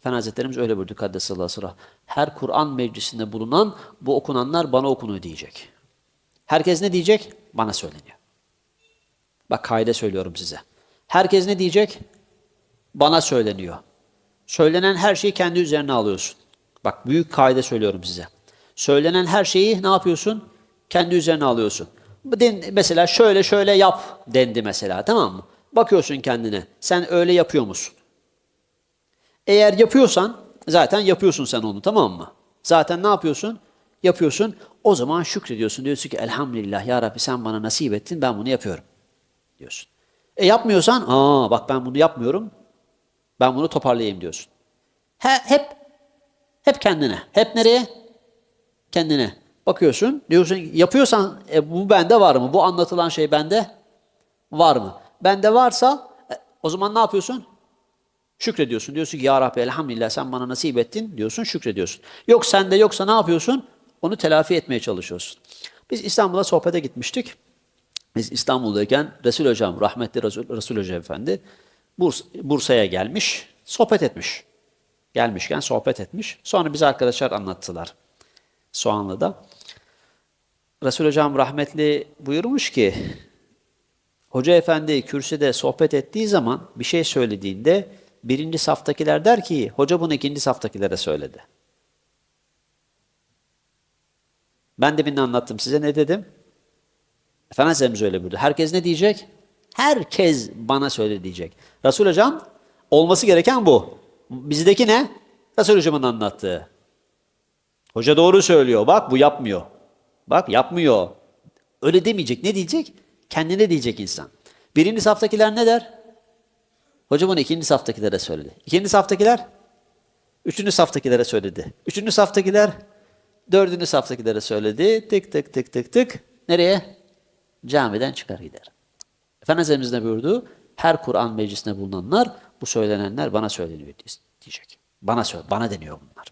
Efendi Hazretlerimiz öyle buyurdu Kaddesallahu sıra. Her Kur'an meclisinde bulunan bu okunanlar bana okunuyor diyecek. Herkes ne diyecek? Bana söyleniyor. Bak kaide söylüyorum size. Herkes ne diyecek? Bana söyleniyor. Söylenen her şeyi kendi üzerine alıyorsun. Bak büyük kaide söylüyorum size. Söylenen her şeyi ne yapıyorsun? Kendi üzerine alıyorsun. Mesela şöyle şöyle yap dendi mesela tamam mı? Bakıyorsun kendine. Sen öyle yapıyor musun? Eğer yapıyorsan zaten yapıyorsun sen onu tamam mı? Zaten ne yapıyorsun? Yapıyorsun. O zaman şükrediyorsun. Diyorsun ki elhamdülillah ya Rabbi sen bana nasip ettin ben bunu yapıyorum. Diyorsun. E yapmıyorsan aa bak ben bunu yapmıyorum. Ben bunu toparlayayım diyorsun. He, hep hep kendine. Hep nereye? Kendine. Bakıyorsun. Diyorsun yapıyorsan e, bu bende var mı? Bu anlatılan şey bende var mı? Bende varsa e, o zaman ne yapıyorsun? Şükrediyorsun. Diyorsun ki ya Rabbi elhamdülillah sen bana nasip ettin diyorsun şükrediyorsun. Yok sende yoksa ne yapıyorsun? Onu telafi etmeye çalışıyorsun. Biz İstanbul'a sohbete gitmiştik. Biz İstanbul'dayken Resul Hocam, rahmetli Resul, Resul Hoca Efendi Burs, Bursa'ya gelmiş, sohbet etmiş. Gelmişken sohbet etmiş. Sonra bize arkadaşlar anlattılar Soğanlı'da. Resul Hocam rahmetli buyurmuş ki Hoca efendi kürsüde sohbet ettiği zaman bir şey söylediğinde birinci saftakiler der ki hoca bunu ikinci saftakilere söyledi. Ben de birini anlattım size ne dedim? Efendimiz öyle buyurdu. Herkes ne diyecek? Herkes bana söyle diyecek. Resul Hocam olması gereken bu. Bizdeki ne? Resul Hocam'ın anlattığı. Hoca doğru söylüyor. Bak bu yapmıyor. Bak yapmıyor. Öyle demeyecek. Ne diyecek? Kendine diyecek insan. Birinci saftakiler ne der? Hoca bunu ikinci saftakilere söyledi. İkinci saftakiler? Üçüncü saftakilere söyledi. Üçüncü saftakiler? Dördüncü saftakilere söyledi. Tık tık tık tık tık. Nereye? Camiden çıkar gider. Efendimiz ne buyurdu? Her Kur'an meclisinde bulunanlar, bu söylenenler bana söyleniyor diyecek. Bana söyle, bana deniyor bunlar.